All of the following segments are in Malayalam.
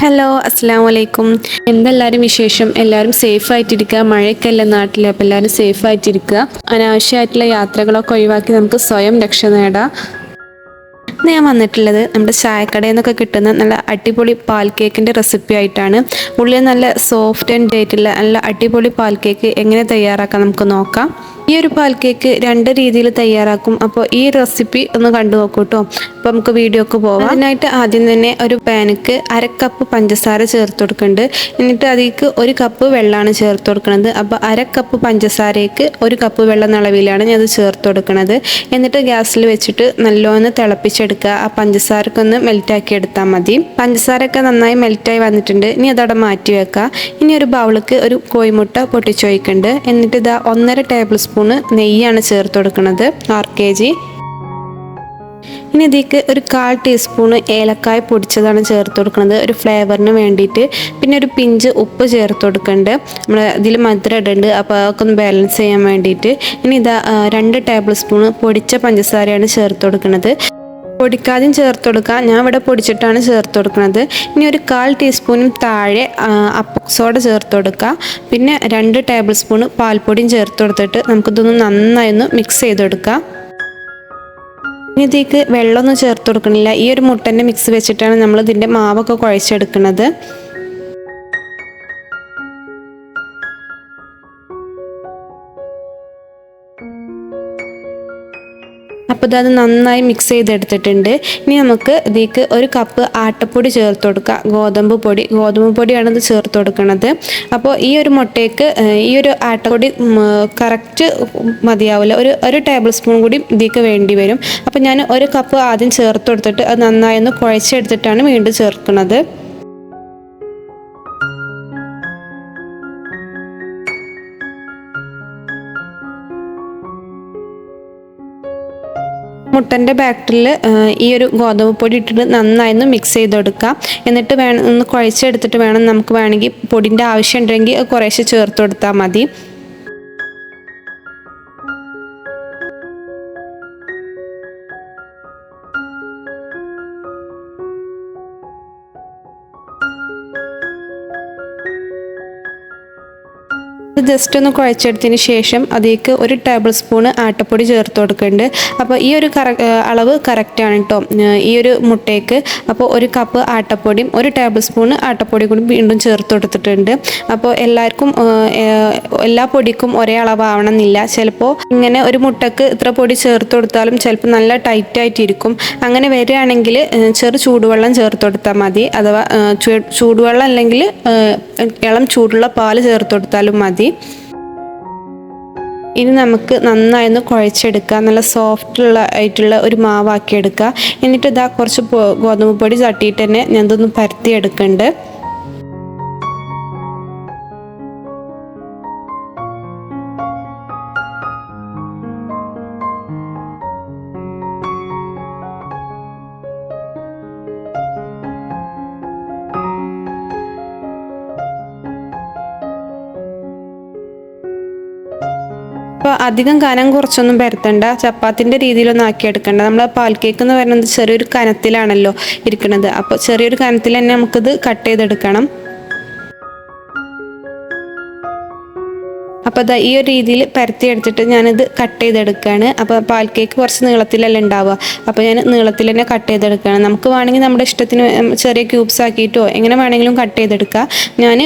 ഹലോ അസ്സാം വലൈക്കും എന്തെല്ലാവരും വിശേഷം? എല്ലാവരും സേഫ് ആയിട്ടിരിക്കുക മഴയൊക്കെയല്ല നാട്ടിൽ അപ്പോൾ എല്ലാവരും സേഫ് ആയിട്ടിരിക്കുക അനാവശ്യമായിട്ടുള്ള യാത്രകളൊക്കെ ഒഴിവാക്കി നമുക്ക് സ്വയം രക്ഷ നേടാം. ഞാൻ വന്നിട്ടുള്ളത് നമ്മുടെ ചായക്കടയിൽ നിന്നൊക്കെ കിട്ടുന്ന നല്ല അടിപൊളി പാൽ കേക്കിന്റെ റെസിപ്പി ആയിട്ടാണ്. ഉള്ളിൽ നല്ല സോഫ്റ്റ് ആൻഡ് ഡേറ്റുള്ള നല്ല അടിപൊളി പാൽ കേക്ക് എങ്ങനെ തയ്യാറാക്കാം നമുക്ക് നോക്കാം. ഈ ഒരു പാൽ കേക്ക് രണ്ട് രീതിയിൽ തയ്യാറാക്കും. അപ്പോൾ ഈ റെസിപ്പി ഒന്ന് കണ്ടു നോക്കൂ കേട്ടോ അപ്പോൾ നമുക്ക് വീഡിയോക്ക് പോവാം. അതിനായിട്ട് ആദ്യം തന്നെ ഒരു പാനിക്ക് അര കപ്പ് പഞ്ചസാര ചേർത്ത് കൊടുക്കുന്നുണ്ട്. എന്നിട്ട് അതിലേക്ക് ഒരു കപ്പ് വെള്ളമാണ് ചേർത്ത് കൊടുക്കുന്നത്. അപ്പോൾ അര കപ്പ് പഞ്ചസാരയ്ക്ക് ഒരു കപ്പ് വെള്ളം അളവിലാണ് ഞാൻ അത് ചേർത്ത് കൊടുക്കുന്നത്. എന്നിട്ട് ഗ്യാസിൽ വെച്ചിട്ട് നല്ലോണം തിളപ്പിച്ചെടുക്കുക. ആ പഞ്ചസാരക്കൊന്ന് മെൽറ്റാക്കി എടുത്താൽ മതി. പഞ്ചസാരയൊക്കെ നന്നായി മെൽറ്റായി വന്നിട്ടുണ്ട്. ഇനി അതവിടെ മാറ്റി വെക്കുക ഇനി ഒരു ബൗളിക്ക് ഒരു കോഴിമുട്ട പൊട്ടിച്ചൊഴിക്കുന്നുണ്ട്. എന്നിട്ട് ഇതാ ഒന്നര ടേബിൾ സ്പൂണ് നെയ്യാണ് ചേർത്ത് കൊടുക്കുന്നത് ആറ് കെ ജി. ഇനി ഇതിലേക്ക് ഒരു കാൽ ടീസ്പൂണ് ഏലക്കായ പൊടിച്ചതാണ് ചേർത്ത് കൊടുക്കുന്നത് ഒരു ഫ്ലേവറിന് വേണ്ടിയിട്ട്. പിന്നെ ഒരു പിഞ്ച് ഉപ്പ് ചേർത്ത് കൊടുക്കുന്നുണ്ട് നമ്മൾ ഇതിൽ മധുരം ഇടുന്നുണ്ട് അപ്പോൾ അതൊക്കെ ഒന്ന് ബാലൻസ് ചെയ്യാൻ വേണ്ടിയിട്ട്. ഇനി ഇതാ രണ്ട് ടേബിൾ സ്പൂണ് പൊടിച്ച പഞ്ചസാരയാണ് ചേർത്ത് കൊടുക്കുന്നത് പൊടിക്കാതെയും ചേർത്ത് കൊടുക്കുക ഞാൻ ഇവിടെ പൊടിച്ചിട്ടാണ് ചേർത്ത് കൊടുക്കുന്നത് ഇനി ഒരു കാൽ ടീസ്പൂണും താഴെ അപ്പക്സോഡ ചേർത്ത് കൊടുക്കുക പിന്നെ രണ്ട് ടേബിൾ സ്പൂണ് പാൽപ്പൊടിയും ചേർത്ത് കൊടുത്തിട്ട് നമുക്കിതൊന്ന് നന്നായി ഒന്ന് മിക്സ് ചെയ്ത് കൊടുക്കുക ഇനി ഇതിലേക്ക് വെള്ളമൊന്നും ചേർത്ത് കൊടുക്കണില്ല ഈ ഒരു മുട്ടന്റെ മിക്സ് വെച്ചിട്ടാണ് നമ്മൾ ഇതിന്റെ മാവൊക്കെ കുഴച്ചെടുക്കുന്നത് അപ്പോൾ ഇതത് നന്നായി മിക്സ് ചെയ്തെടുത്തിട്ടുണ്ട്. ഇനി നമുക്ക് ഇതിലേക്ക് ഒരു കപ്പ് ആട്ടപ്പൊടി ചേർത്ത് കൊടുക്കുക ഗോതമ്പ് പൊടി. ഗോതമ്പ് പൊടിയാണ് ഇത് ചേർത്ത് കൊടുക്കുന്നത് അപ്പോൾ ഈ ഒരു മുട്ടയ്ക്ക് ഈ ഒരു ആട്ടപ്പൊടി കറക്റ്റ് മതിയാവില്ല. ഒരു ഒരു ടേബിൾ സ്പൂൺ കൂടി ഇതിലേക്ക് വേണ്ടി വരും. അപ്പോൾ ഞാൻ ഒരു കപ്പ് ആദ്യം ചേർത്ത് കൊടുത്തിട്ട് അത് നന്നായി ഒന്ന് കുഴച്ചെടുത്തിട്ടാണ് വീണ്ടും ചേർക്കുന്നത്. മുട്ടന്റെ ബാറ്ററിൽ ഈ ഒരു ഗോതമ്പ് പൊടി ഇട്ടിട്ട് നന്നായി ഒന്ന് മിക്സ് ചെയ്ത് കൊടുക്കുക എന്നിട്ട് വേണം ഒന്ന് കുഴച്ചെടുത്തിട്ട് വേണം നമുക്ക് വേണമെങ്കിൽ പൊടിന്റെ ആവശ്യം ഉണ്ടെങ്കിൽ കുറേശ്ശെ ചേർത്ത് കൊടുത്താൽ മതി. ഇത് ജസ്റ്റ് ഒന്ന് കുഴച്ചെടുത്തതിന് ശേഷം അതിലേക്ക് ഒരു ടേബിൾ സ്പൂണ് ആട്ടപ്പൊടി ചേർത്ത് കൊടുക്കുന്നുണ്ട്. അപ്പോൾ ഈ ഒരു കറ അളവ് കറക്റ്റാണ് കേട്ടോ ഈ ഒരു മുട്ടയ്ക്ക് അപ്പോൾ ഒരു കപ്പ് ആട്ടപ്പൊടിയും ഒരു ടേബിൾ സ്പൂണ് ആട്ടപ്പൊടി കൂടി വീണ്ടും ചേർത്ത് കൊടുത്തിട്ടുണ്ട്. അപ്പോൾ എല്ലാവർക്കും എല്ലാ പൊടിക്കും ഒരേ അളവാവണമെന്നില്ല. ചിലപ്പോൾ ഇങ്ങനെ ഒരു മുട്ടക്ക് ഇത്ര പൊടി ചേർത്ത് കൊടുത്താലും ചിലപ്പോൾ നല്ല ടൈറ്റ് ആയിട്ടിരിക്കും. അങ്ങനെ വരികയാണെങ്കിൽ ചെറു ചൂടുവെള്ളം ചേർത്ത് കൊടുത്താൽ മതി. അഥവാ ചൂടുവെള്ളം അല്ലെങ്കിൽ ഇളം ചൂടുള്ള പാൽ ചേർത്ത് കൊടുത്താലും മതി. ഇനി നമുക്ക് നന്നായി ഒന്ന് കുഴച്ചെടുക്കുക നല്ല സോഫ്റ്റുള്ള ആയിട്ടുള്ള ഒരു മാവാക്കി എടുക്കുക എന്നിട്ട് ഇതാ കുറച്ച് ഗോതമ്പ് പൊടി തട്ടിയിട്ട് തന്നെ ഞാൻ ഇതൊന്ന് പരത്തി എടുക്കുന്നുണ്ട് അപ്പോൾ അധികം കനം കുറച്ചൊന്നും പരത്തണ്ട. ചപ്പാത്തിന്റെ രീതിയിലൊന്നും ആക്കിയെടുക്കണ്ട. നമ്മൾ പാൽ കേക്ക് എന്ന് പറയുന്നത് ചെറിയൊരു കനത്തിലാണല്ലോ ഇരിക്കുന്നത് അപ്പോൾ ചെറിയൊരു കനത്തിൽ തന്നെ നമുക്കിത് കട്ട് ചെയ്തെടുക്കണം. അപ്പോൾ ഈ ഒരു രീതിയിൽ പരത്തി എടുത്തിട്ട് ഞാനിത് കട്ട് ചെയ്തെടുക്കുകയാണ് അപ്പോൾ പാൽ കേക്ക് കുറച്ച് നീളത്തിലല്ല ഉണ്ടാവുക. അപ്പോൾ ഞാൻ നീളത്തിൽ തന്നെ കട്ട് ചെയ്തെടുക്കുകയാണ്. നമുക്ക് വേണമെങ്കിൽ നമ്മുടെ ഇഷ്ടത്തിന് ചെറിയ ക്യൂബ്സ് ആക്കിയിട്ടോ എങ്ങനെ വേണമെങ്കിലും കട്ട് ചെയ്തെടുക്കുക ഞാൻ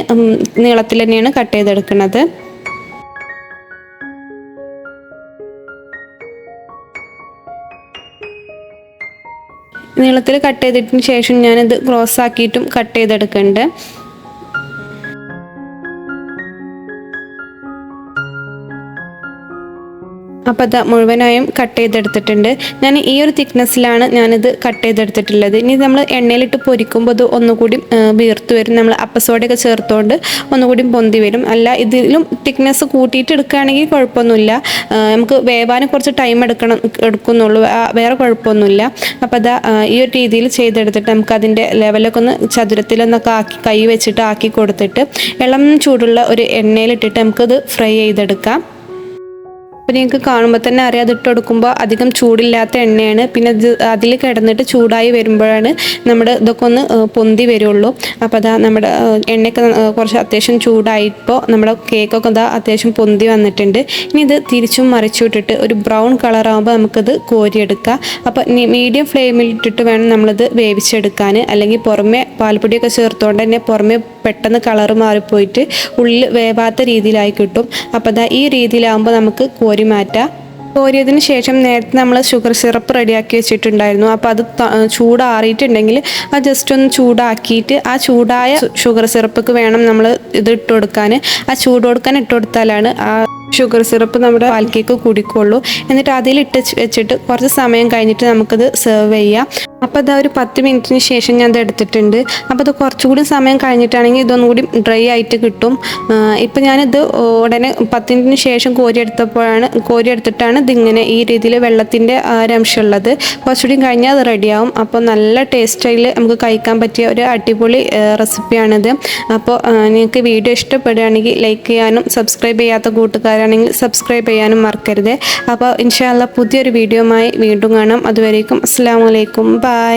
നീളത്തിൽ തന്നെയാണ് കട്ട് ചെയ്തെടുക്കുന്നത് നീളത്തിൽ കട്ട് ചെയ്തിട്ടിന് ശേഷം ഞാനിത് ക്രോസ് ആക്കിയിട്ടും കട്ട് ചെയ്തെടുക്കുന്നുണ്ട് അപ്പോൾ അത് മുഴുവനായും കട്ട് ചെയ്തെടുത്തിട്ടുണ്ട്. ഞാൻ ഈ ഒരു തിക്നെസ്സിലാണ് ഞാനിത് കട്ട് ചെയ്തെടുത്തിട്ടുള്ളത്. ഇനി നമ്മൾ എണ്ണയിലിട്ട് പൊരിക്കുമ്പോൾ അത് ഒന്നുകൂടി വീർത്ത് വരും. നമ്മൾ അപ്പസോഡയൊക്കെ ചേർത്തുകൊണ്ട് ഒന്നുകൂടി പൊന്തി വരും. അല്ല ഇതിലും തിക്നെസ് കൂട്ടിയിട്ട് എടുക്കുകയാണെങ്കിൽ കുഴപ്പമൊന്നുമില്ല നമുക്ക് വേവാൻ കുറച്ച് ടൈം എടുക്കണം എടുക്കുന്നുള്ളൂ. വേറെ കുഴപ്പമൊന്നുമില്ല അപ്പോൾ അതാ ഈ ഒരു രീതിയിൽ ചെയ്തെടുത്തിട്ട് നമുക്ക് അതിന്റെ ലെവലൊക്കെ ഒന്ന് ചതുരത്തിലൊന്നൊക്കെ ആക്കി കൈ വെച്ചിട്ട് ആക്കി കൊടുത്തിട്ട് ഇളം ചൂടുള്ള ഒരു എണ്ണയിലിട്ടിട്ട് നമുക്കത് ഫ്രൈ ചെയ്തെടുക്കാം. അപ്പോൾ കാണുമ്പോൾ തന്നെ അറിയാം അത് ഇട്ട് കൊടുക്കുമ്പോൾ അധികം ചൂടില്ലാത്ത എണ്ണയാണ്. പിന്നെ അതിൽ കിടന്നിട്ട് ചൂടായി വരുമ്പോഴാണ് നമ്മുടെ ഇതൊക്കെ ഒന്ന് പൊന്തി വരുള്ളൂ. അപ്പോൾ അതാ നമ്മുടെ എണ്ണയൊക്കെ കുറച്ച് അത്യാവശ്യം ചൂടായിപ്പോൾ നമ്മുടെ കേക്കൊക്കെ ഇതാ അത്യാവശ്യം പൊന്തി വന്നിട്ടുണ്ട്. ഇനി ഇത് തിരിച്ചും മറിച്ചു ഇട്ടിട്ട് ഒരു ബ്രൗൺ കളറാകുമ്പോൾ നമുക്കത് കോരിയെടുക്കാം. അപ്പോൾ മീഡിയം ഫ്ലെയിമിൽ ഇട്ടിട്ട് വേണം നമ്മളിത് വേവിച്ചെടുക്കാൻ. അല്ലെങ്കിൽ പുറമെ പാൽപ്പൊടിയൊക്കെ ചേർത്തുകൊണ്ട് തന്നെ പുറമെ പെട്ടെന്ന് കളറ് മാറിപ്പോയിട്ട് ഉള്ളിൽ വേവാത്ത രീതിയിലായി കിട്ടും. അപ്പോൾ അതാ ഈ രീതിയിലാകുമ്പോൾ നമുക്ക് കോരി മാറ്റാം കോരിയതിന് ശേഷം നേരത്തെ നമ്മൾ ഷുഗർ സിറപ്പ് റെഡിയാക്കി വെച്ചിട്ടുണ്ടായിരുന്നു. അപ്പോൾ അത് ചൂടാറിയിട്ടുണ്ടെങ്കിൽ അത് ജസ്റ്റ് ഒന്ന് ചൂടാക്കിയിട്ട് ആ ചൂടായ ഷുഗർ സിറപ്പിക്ക് വേണം നമ്മൾ ഇത് ഇട്ട് കൊടുക്കാൻ ആ ചൂട് കൊടുക്കാൻ ഇട്ട് കൊടുത്താലാണ് ആ ഷുഗർ സിറപ്പ് നമ്മുടെ പാൽ കേക്ക് കുടിക്കുള്ളൂ എന്നിട്ട് അതിലിട്ട് വെച്ച് വെച്ചിട്ട് കുറച്ച് സമയം കഴിഞ്ഞിട്ട് നമുക്കത് സെർവ് ചെയ്യാം. അപ്പോൾ അത് ഒരു പത്ത് മിനിറ്റിന് ശേഷം ഞാൻ അത് എടുത്തിട്ടുണ്ട്. അപ്പോൾ അത് കുറച്ചുകൂടി സമയം കഴിഞ്ഞിട്ടാണെങ്കിൽ ഇതൊന്നും കൂടി ഡ്രൈ ആയിട്ട് കിട്ടും. ഇപ്പം ഞാനിത് ഉടനെ പത്ത് മിനിറ്റിന് ശേഷം കോരിയെടുത്തപ്പോഴാണ് കോരിയെടുത്തിട്ടാണ് ഇതിങ്ങനെ ഈ രീതിയിൽ വെള്ളത്തിന്റെ ഉള്ളത്. കുറച്ചുകൂടി കഴിഞ്ഞാൽ അത് റെഡിയാവും അപ്പോൾ നല്ല ടേസ്റ്റായി നമുക്ക് കഴിക്കാൻ പറ്റിയ ഒരു അടിപൊളി റെസിപ്പിയാണിത് അപ്പോൾ നിങ്ങൾക്ക് വീഡിയോ ഇഷ്ടപ്പെടുകയാണെങ്കിൽ ലൈക്ക് ചെയ്യാനും സബ്സ്ക്രൈബ് ചെയ്യാത്ത കൂട്ടുകാരാണെങ്കിൽ സബ്സ്ക്രൈബ് ചെയ്യാനും മറക്കരുത്. അപ്പോൾ ഇൻഷാല്ല പുതിയൊരു വീഡിയോയുമായി വീണ്ടും കാണാം. അതുവരേക്കും അസ്സാം വലൈക്കും ബൈ